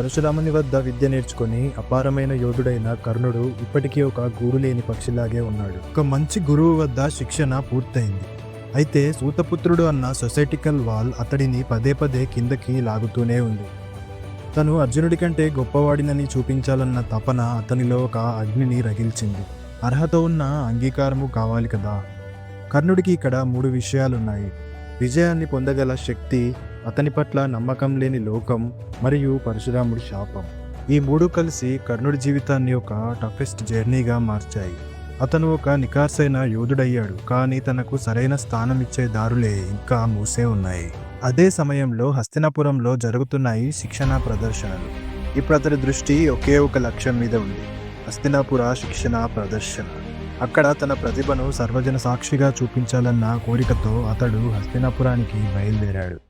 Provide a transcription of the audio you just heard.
పరశురాముని వద్ద విద్య నేర్చుకుని అపారమైన యోధుడైన కర్ణుడు ఇప్పటికీ ఒక గురు లేని పక్షిలాగే ఉన్నాడు. ఒక మంచి గురువు వద్ద శిక్షణ పూర్తయింది. అయితే సూతపుత్రుడు అన్న సొసైటికల్ వాల్ అతడిని పదే పదే కిందకి లాగుతూనే ఉంది. తను అర్జునుడి కంటే గొప్పవాడినని చూపించాలన్న తపన అతనిలో ఒక అగ్నిని రగిల్చింది. అర్హత ఉన్న అంగీకారము కావాలి కదా. కర్ణుడికి ఇక్కడ మూడు విషయాలున్నాయి. విజయాన్ని పొందగల శక్తి అతని పట్ల నమ్మకం లేని లోకం మరియు పరశురాముడి శాపం. ఈ మూడు కలిసి కర్ణుడి జీవితాన్ని ఒక టఫెస్ట్ జర్నీగా మార్చాయి. అతను ఒక నికార్సైన యోధుడయ్యాడు కానీ తనకు సరైన స్థానం ఇచ్చే దారులే ఇంకా మూసే ఉన్నాయి. అదే సమయంలో హస్తినాపురంలో జరుగుతున్నాయి శిక్షణ ప్రదర్శనలు. ఇప్పుడు అతని దృష్టి ఒకే ఒక లక్ష్యం మీద ఉంది హస్తినాపుర శిక్షణ ప్రదర్శన. అక్కడ తన ప్రతిభను సర్వజన సాక్షిగా చూపించాలన్న కోరికతో అతడు హస్తినాపురానికి బయలుదేరాడు.